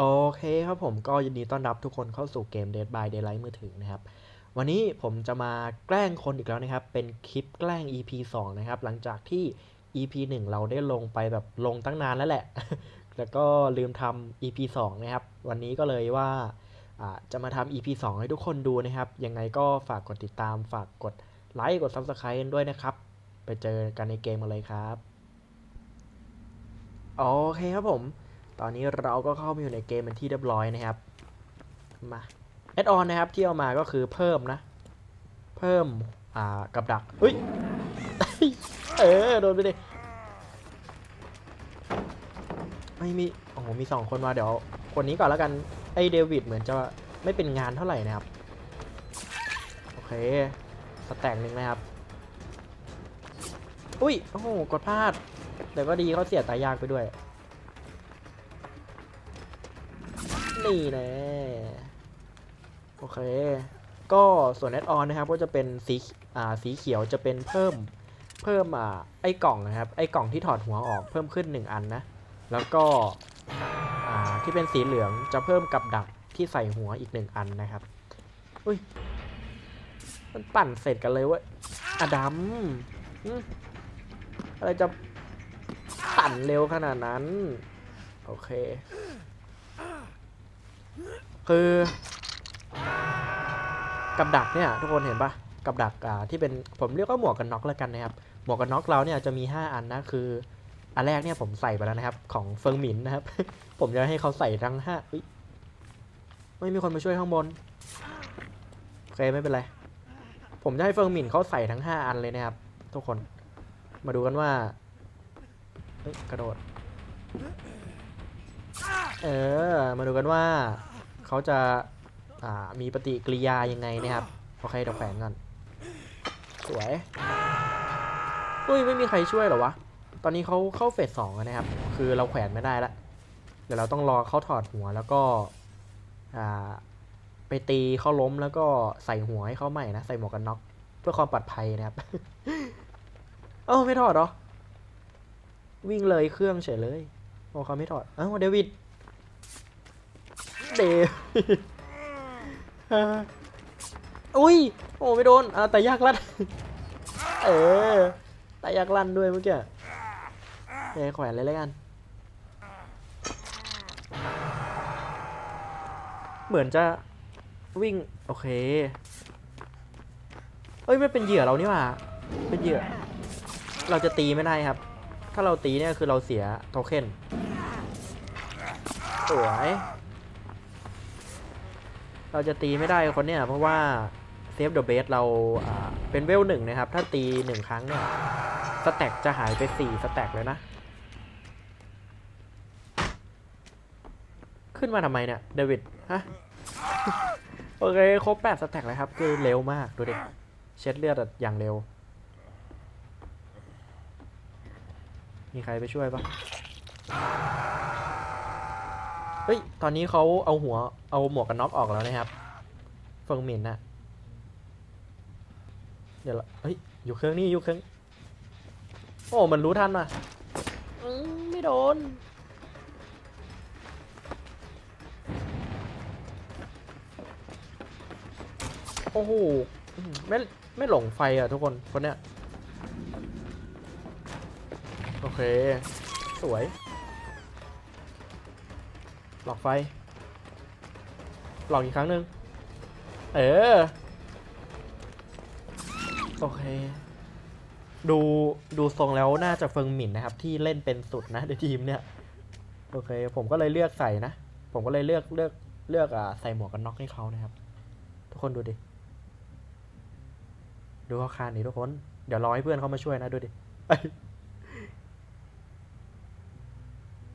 โอเคครับผมก็ยินดีต้อนรับทุกคนเข้าสู่เกม Dead by Daylight มือถือนะครับ วันนี้ผมจะมาแกล้งคนอีกแล้วนะครับ เป็นคลิปแกล้ง EP 2 นะครับ หลังจากที่ EP 1 เราได้ลงไปแบบลงตั้งนานแล้วแหละ แล้วก็ลืมทำ EP 2 นะครับ วันนี้ก็เลยว่าจะมาทำ EP 2 ให้ทุกคนดูนะครับ ยังไงก็ฝากกดติดตาม ฝากกดไลค์ กด Subscribe กันด้วยนะครับ ไปเจอกันในเกมกันเลยครับ โอเคครับผม ตอนนี้เราก็เข้ามาอยู่ในเกมเป็นที่เรียบร้อยนะครับ มาแอดออนนะครับที่เอามาก็คือเพิ่มนะ เพิ่ม อ่า กับดักเฮ้ย เออ โดนไปดิ ไม่มี โอ้โห มีสองคนมาเดี๋ยว คนนี้ก่อนแล้วกัน ไอเดวิดเหมือนจะไม่เป็นงานเท่าไหร่นะครับ โอเค สแต็กหนึ่งนะครับ อุ้ย โอ้โห กดพลาด แต่ก็ดีเขาเสียตายยากไปด้วย นี่แน่โอเค ก็ส่วนแอดออนนะครับก็จะเป็นสีอ่าสีเขียวจะเป็นเพิ่มเพิ่มอ่าไอ้กล่องนะครับไอ้กล่องที่ถอดหัวออกเพิ่มขึ้น 1 อันนะ แล้วก็อ่าที่เป็นสีเหลืองจะเพิ่มกับดักที่ใส่หัวอีก 1 อันนะครับอุ้ยมันปั่นเสร็จกันเลยเว้ยอดัมอะไรจะปั่นเร็วขนาดนั้น โอเค คือ กับดักเนี่ยทุกคนเห็นปะกับดักที่เป็นผมเรียกว่าหมวกกันน็อกแล้วกันนะครับหมวกกันน็อกเราเนี่ยจะมี 5 อันนะคือ อันแรกเนี่ยผมใส่ไปแล้วนะครับ ของเฟิงหมินนะครับ ผมจะให้เขาใส่ทั้งห้าไม่มีคนมาช่วยข้างบนโอเคไม่เป็นไรผมจะให้เฟิงหมินเขาใส่ทั้ง 5 อันเลยนะครับ ทุกคนมาดูกันว่ากระโดด เออ มาดูกันว่า เขาจะามีปฏิกิริยายังไงนะครับโอเคเดี๋ยวแขวนก่อนสวยอุ้ยไม่มีใครช่วยหรอวะตอนนี้เขาเข้าเฟสสองนะครับ คือเราแขวนไม่ได้ละเดี๋ยวเราต้องรอเขาถอดหัวแล้วก็ไปตีเขาล้มแล้วก็ใส่หัวให้เขาใหม่นะใส่หมวกกันน็อกเพื่อความปลอดภัยนะครับเอ้าไม่ถอดหรอวิ่งเลยเครื่องเฉยเลยโอ้เขาไม่ถอดเอ้าเดวิด เดวิดอ่าอุ้ย โอ้ไม่โดนอ่าแต่ยากลั่นเออแต่ยากลั่นด้วยเมื่อกี้เอ้แขวนเลยแล้วกัน เหมือนจะวิ่ง โอเค เอ้ยไม่เป็นเหยื่อเรานี่หว่า เป็นเหยื่อ เราจะตีไม่ได้ครับ ถ้าเราตีเนี่ยคือเราเสียโทเค็นสวย เราจะตีไม่ได้คนเนี่ยเพราะว่าเซฟเดอะเบสเราเป็นเวลหนึ่งนะครับ ถ้าตีหนึ่งครั้งเนี่ยสแต็กจะหายไปสี่สแต็กเลยนะ ขึ้นมาทำไมเนี่ยเดวิดฮะโอเคครบแปดสแต็กเลยครับคือเร็วมากดูดิเช็ดเลือดอะอย่างเร็ว มีใครไปช่วยปะ เฮ้ย ตอนนี้เขาเอาหัว เอาหมวกกันน็อกออกแล้วนะครับเฟิงหมินนะเดี๋ยวละเฮ้ย อยู่เครื่องนี้อยู่เครื่อง โอ้ มันรู้ทันอะอืมไม่โดน โอ้โหอืมไม่ ไม่หลงไฟอะทุกคน คนเนี้ย โอเค สวย หลอกไฟ หลอกอีกครั้งหนึ่งเออ โอเค ดูดูทรงแล้วน่าจะเฟิงหมินนะครับ ที่เล่นเป็นสุดนะในทีมเนี่ย โอเค ผมก็เลยเลือกใส่นะ ผมก็เลยเลือกเลือกเลือกอ่าใส่หมวกกันน็อกให้เขานะครับ ทุกคนดูดิ ดูเขาคานนี่ทุกคน เดี๋ยวรอให้เพื่อนเขามาช่วยนะดูดิ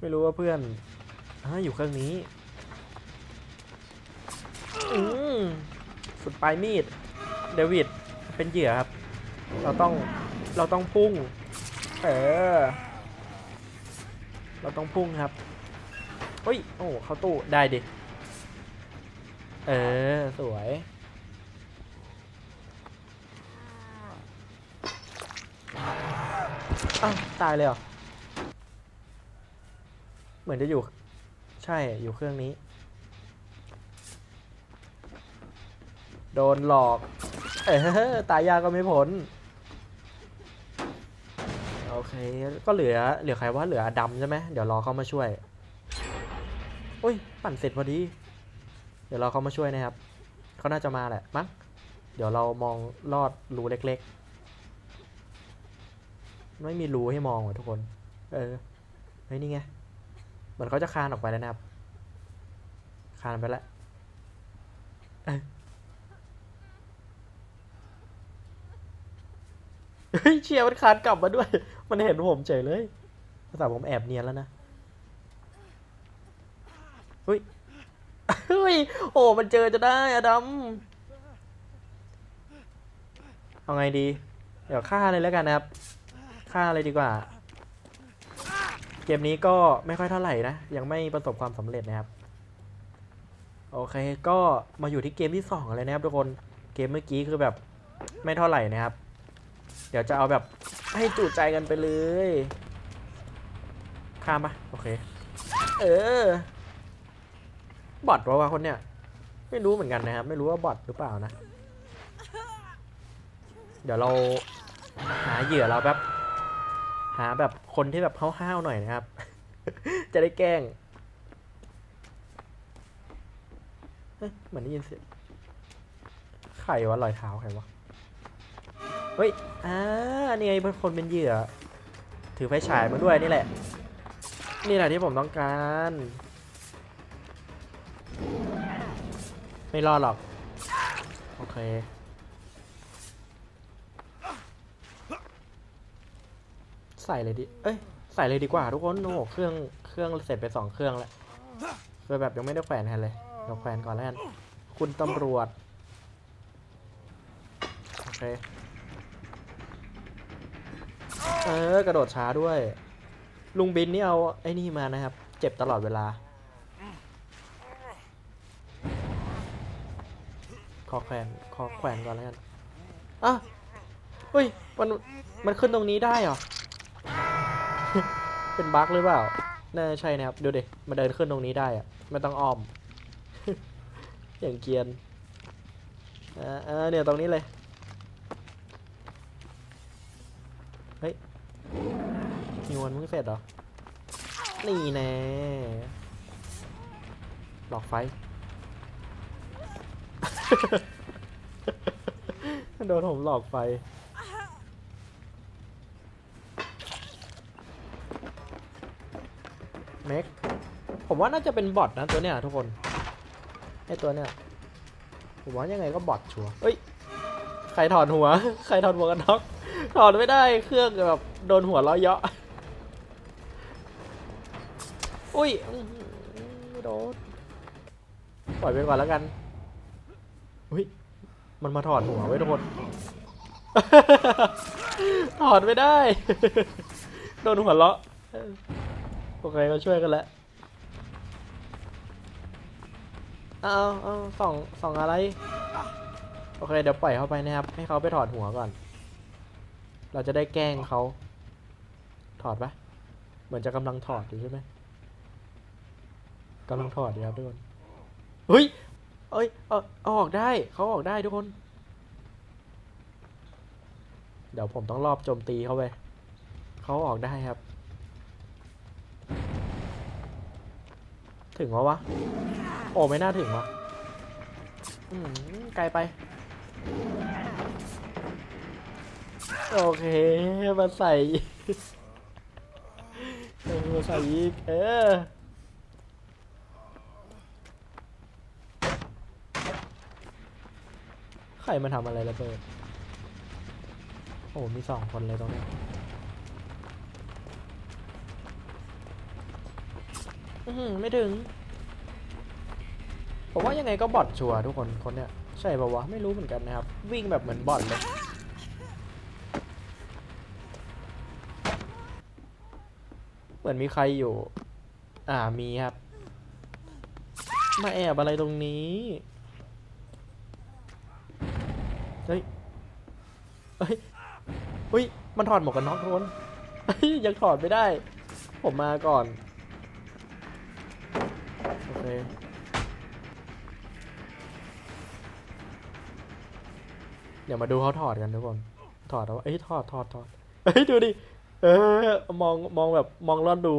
ไม่รู้ว่าเพื่อน อ่าอยู่เครื่องนี้ อืมสุดปลายมีด เดวิดเป็นเหยื่อครับ เราต้อง เราต้องพุ่ง เออ เราต้องพุ่งครับเฮ้ย โอ้เข้าตู้ ได้ดิ เออ สวย อ้าว ตายเลยเหรอ เหมือนจะอยู่ ใช่อยู่เครื่องนี้ โดนหลอก เออตายยากก็ไม่พ้นโอเค ก็เหลือ เหลือใครว่าเหลือดำใช่ไหมเดี๋ยวรอเขามาช่วยอุ้ย ปั่นเสร็จพอดี เดี๋ยวรอเขามาช่วยนะครับ เขาน่าจะมาแหละ มั้ง เดี๋ยวเรามองลอดรูเล็กๆ ไม่มีรูให้มองว่ะทุกคน เออ เฮ้ย นี่ไง เหมือนเขาจะคานออกไปแล้วนะครับ คานไปแล้วเอ้ยเฮ้ยเชียร์มันคานกลับมาด้วย มันเห็นผมเฉยเลยภาษาผมแอบเนียนแล้วนะเฮ้ยเฮ้ยโอ้มันเจอจะได้อะดำเอาไงดี เดี๋ยวฆ่าเลยแล้วกันนะครับฆ่าเลยดีกว่า เกมนี้ก็ไม่ค่อยเท่าไหร่นะ ยังไม่ประสบความสำเร็จนะครับ โอเคก็มาอยู่ที่เกมที่สองเลยนะครับทุกคนเกมเมื่อกี้คือแบบไม่เท่าไหร่นะครับ เดี๋ยวจะเอาแบบให้จุใจกันไปเลยข้ามปะโอเค เออบอทวะวะคนเนี้ยไม่รู้เหมือนกันนะครับ ไม่รู้ว่าบอทหรือเปล่านะ เดี๋ยวเราหาเหยื่อเราแบบ หาแบบคนที่แบบห้าวๆหน่อยนะครับ จะได้แกล้งเหมือนได้ยินเสียงใครวะรอยเท้าใครวะเฮ้ยอ่านี่ไงคนเป็นเหยื่อ ถือไฟฉายมาด้วยนี่แหละ นี่แหละที่ผมต้องการ ไม่รอดหรอก โอเค ใส่เลยดิ เอ้ย ใส่เลยดีกว่าทุกคนโอ้โหเครื่อง เครื่องเสร็จไปสองเครื่องแล้วคือแบบยังไม่ได้แขวนแทนเลยเดี๋ยวแขวนก่อนแล้วกัน คุณตำรวจ โอเค เออ กระโดดช้าด้วย ลุงบินนี่เอาไอ้นี่มานะครับ เจ็บตลอดเวลา ขอแขวนขอแขวนก่อนแล้วกันอะเฮ้ย มัน มันขึ้นตรงนี้ได้เหรอ เป็นบั๊กหรือเปล่า น่าใช่นะครับ ดูดิมาเดินขึ้นตรงนี้ได้อะไม่ต้องอ้อม อย่างเกียนอ่าอ่าเนี่ยตรงนี้เลย เฮ้ยนิวนมึงเสร็จเหรอ นี่แน่หลอกไฟ โดนผมหลอกไฟ เม็กผมว่าน่าจะเป็นบอทนะตัวเนี้ยทุกคนไอตัวเนี้ยผมว่ายังไงก็บอทชัวร์เอ้ยใครถอดหัว ใครถอดหัวกันน็อกถอดไม่ได้เครื่องแบบโดนหัวล้อเยาะอุ้ยโดนปล่อยไปก่อนแล้วกันอุ้ยมันมาถอดหัวไว้ทุกคนถอดไม่ได้ โดนหัวเราะ เออโอเคก็ช่วยกันแล้วเอาเอาส่องส่องอะไร โอเค เดี๋ยวปล่อยเขาไปนะครับ ให้เขาไปถอดหัวก่อน เราจะได้แกล้งเขา ถอดปะเหมือนจะกำลังถอดอยู่ใช่ไหมกำลังถอดดีครับทุกคน เฮ้ย เอ้ย เอาเอาออกได้ เขาออกได้ทุกคน เดี๋ยวผมต้องรอบโจมตีเขาไป เขาออกได้ครับ ถึงวะวะ โอ้ไม่น่าถึงวะอืมไกลไป โอเค มาใส่มาใส่อีก เออใครมาทำอะไรระเบิด โอ้ มีสองคนเลยตรงนี้ อื้อหือไม่ถึง ผมว่ายังไงก็บอทชัวร์ทุกคนคนเนี้ยใช่ปะวะไม่รู้เหมือนกันนะครับ วิ่งแบบเหมือนบอทเลยเหมือนมีใครอยู่ อ่ามีครับ มาแอบอะไรตรงนี้ เฮ้ย เฮ้ยเฮ้ย มันถอดหมวกกันน็อกทุกคนยังถอดไม่ได้ ผมมาก่อน โอเคเดี๋ยวมาดูเขาถอดกันทุกคน ถอดแล้วเอ้ยถอดถอดถอดเฮ้ยดูดิเออมองมองแบบมองลอนดู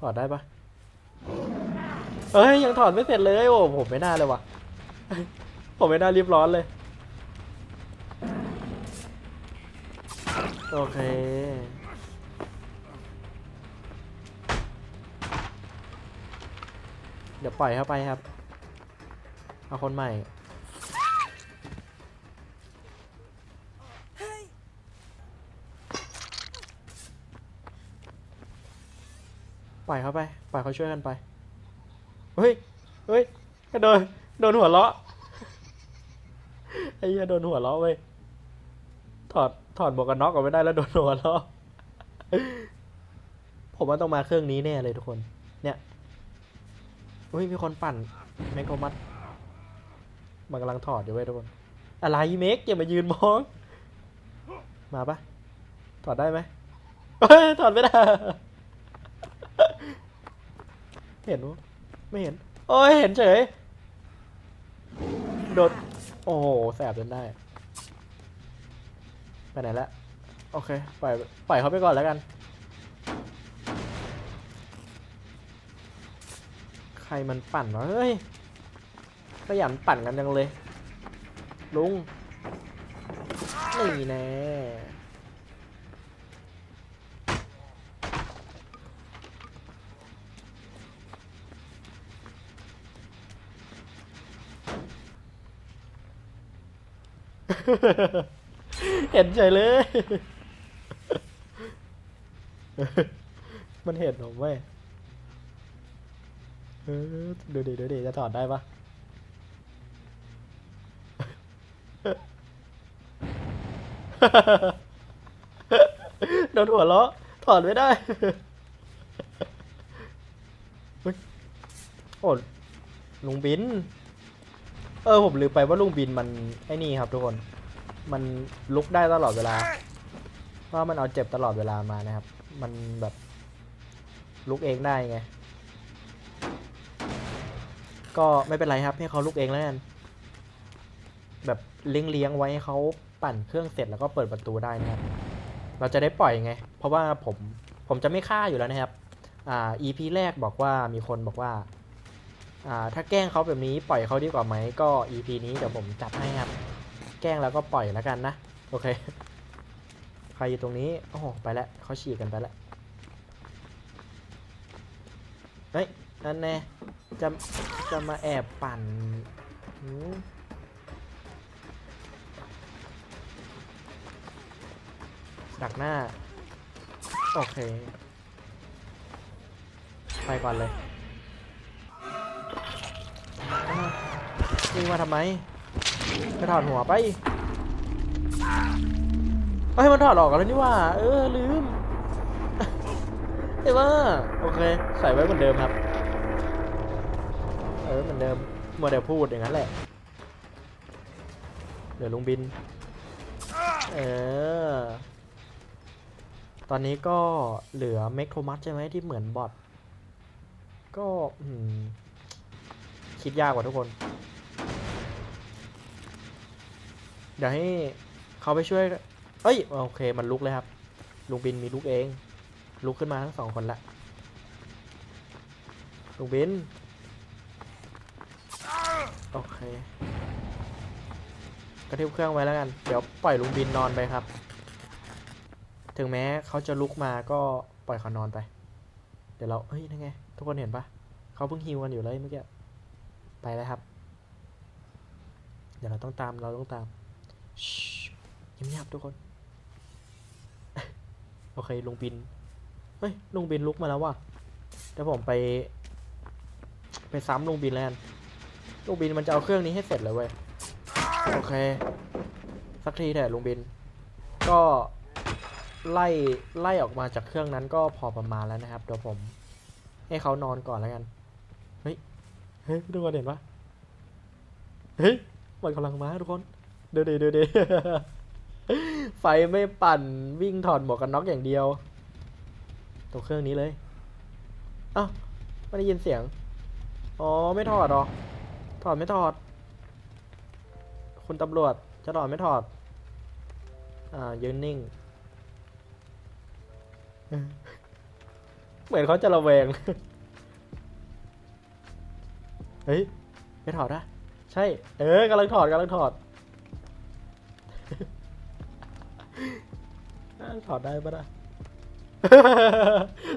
ถอดได้ปะเอ้ยยังถอดไม่เสร็จเลยโอ้ผมไม่น่าเลยว่ะผมไม่น่ารีบร้อนเลย โอเค เดี๋ยวปล่อยเข้าไปครับ เอาคนใหม่ ปล่อยเขาไป ปล่อยเขาช่วยกันไป เฮ้ย เฮ้ยโดนโดนหัวเราะ ไอ้เหี้ยโดนหัวเราะเว้ย ถอด ถอดหมวกกันน็อกออกไม่ได้แล้วโดนหัวเราะ ผมว่าต้องมาเครื่องนี้แน่เลยทุกคน เนี่ย อุ้ยมีคนปั่นแมกโกมัสมันกำลังถอดอยู่เว้ยทุกคนอะไรเมกอย่ามายืนมอง มาปะถอดได้ไหมเฮ้ยถอดไม่ได้เห็นไม่เห็นโอ้ยเห็นเฉยโดดโอ้โหแสบจนได้ไปไหนละโอเคปล่อยปล่อยเขาไปก่อนแล้วกัน ใครมันปั่นวะเฮ้ยขยันปั่นกันจังเลย ลุงนี่แน่เห็นใจเลย มันเห็นผมเว้ย เออดูดิดูดิจะถอดได้ปะโดนหัวเราะถอดไม่ได้เฮ้ยโอ้ลุงบิน เออผมลืมไปว่าลุงบินมันไอ้นี่ครับทุกคน มันลุกได้ตลอดเวลาเพราะมันเอาเจ็บตลอดเวลามานะครับ มันแบบลุกเองได้ไง ก็ไม่เป็นไรครับ ให้เขาลุกเองแล้วกัน แบบเลี้ยงเลี้ยงๆไว้ให้เขาปั่นเครื่องเสร็จแล้วก็เปิดประตูได้นะครับ เราจะได้ปล่อยไง เพราะว่าผมผมจะไม่ฆ่าอยู่แล้วนะครับ อ่า EP แรกบอกว่ามีคนบอกว่า อ่า ถ้าแกล้งเขาแบบนี้ปล่อยเขาดีกว่าไหม ก็ EP นี้เดี๋ยวผมจัดให้ครับ แกล้งแล้วก็ปล่อยแล้วกันนะ โอเค ใครอยู่ตรงนี้ โอ้โห ไปแล้วเขาฉีกกันไปแล้วเฮ้ย นั่นแน่จะจะมาแอบปั่นหืมดักหน้า โอเค ไปก่อนเลยอ้าววิ่งมาทำไมไปถอดหัวไปเฮ้ยมันถอดออกแล้วนี่ว่า เออ ลืมเอ้ว่า โอเค ใส่ไว้เหมือนเดิมครับ ออเหมือนเดิมโมเดลพูดอย่างนั้นแหละเดี๋ยวลุงบิน เออ ตอนนี้ก็เหลือเมกโทมัสใช่ไหมที่เหมือนบอทก็คิดยากกว่าทุกคน เดี๋ยวให้เขาไปช่วย เอ้ย โอเค มันลุกเลยครับ ลุงบินมีลุกเอง ลุกขึ้นมาทั้งสองคนละ ลุงบิน โอเค กระทิบเครื่องไว้แล้วกัน เดี๋ยวปล่อยลุงบินนอนไปครับ ถึงแม้เขาจะลุกมาก็ปล่อยเขานอนไป เดี๋ยวเราเฮ้ยนั่นไง ทุกคนเห็นปะเขาเพิ่งฮิวกันอยู่เลยเมื่อกี้ ไปแล้วครับ เดี๋ยวเราต้องตาม เราต้องตามชิเงียบๆทุกคน โอเคลุงบิน เฮ้ยลุงบินลุกมาแล้วว่ะ เดี๋ยวผมไป ไปซ้ำลุงบินแล้วกัน ลุงบินมันจะเอาเครื่องนี้ให้เสร็จเลยเว้ย โอเค สักทีเถอะลุงบิน ก็ไล่ไล่ออกมาจากเครื่องนั้นก็พอประมาณแล้วนะครับเดี๋ยวผม ให้เขานอนก่อนแล้วกัน เฮ้ย เฮ้ยทุกคนเห็นปะเฮ้ยมันกำลังมาทุกคน เดี๋ยวเดี๋ยวเดี๋ยวไฟไม่ปั่นวิ่งถอดหมวกกันน็อกอย่างเดียวตัวเครื่องนี้เลยอ้าวไม่ได้ยินเสียง อ๋อ ไม่ถอดหรอ ถอดไม่ถอด คุณตำรวจจะถอดไม่ถอด อ่ายืนนิ่ง เหมือนเขาจะระแวง เฮ้ย ไม่ถอดนะ ใช่ เออกำลังถอดกำลังถอด ถอดได้ปะนะ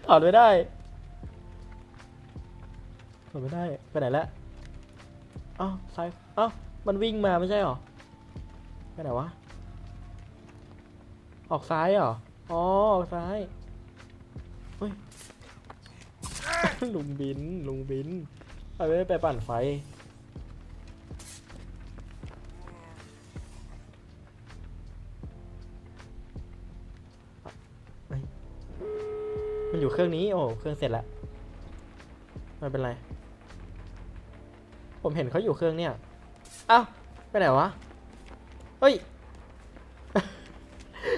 ถอดไม่ได้ถอดไม่ได้ ไปไหนแล้วเอ้าวซ้ายอ้าวมันวิ่งมาไม่ใช่หรอไปไหนวะ ออกซ้ายเหรอ อ๋อ ออกซ้ายเฮ้ย ลุงบิน ลุงบินไปไม่ไปปั่นไฟ มันอยู่เครื่องนี้ โอ้ เครื่องเสร็จแล้วไม่เป็นไร ผมเห็นเขาอยู่เครื่องเนี่ยอ้าวไปไหนวะ เฮ้ย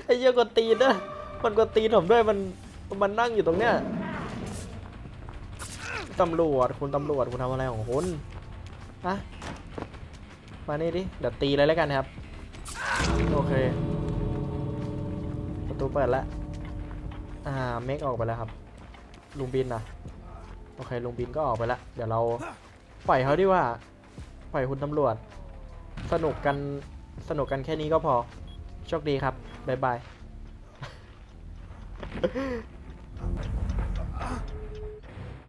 ไอ้เหี้ยกดตีนนะมันกดตีนผมด้วย มัน มันนั่งอยู่ตรงเนี้ยตำรวจ คุณตำรวจ คุณทำอะไรของคุณอะมานี่ดิ เดี๋ยวตีเลยแล้วกันครับ โอเค ประตูเปิดแล้ว อ่า เมคออกไปแล้วครับ ลุงบินนะโอเค ลุงบินก็ออกไปแล้ว เดี๋ยวเรา ปล่อยเขาดีกว่า ปล่อยคุณตำรวจ สนุกกันสนุกกันแค่นี้ก็พอ โชคดีครับ บ๊ายบาย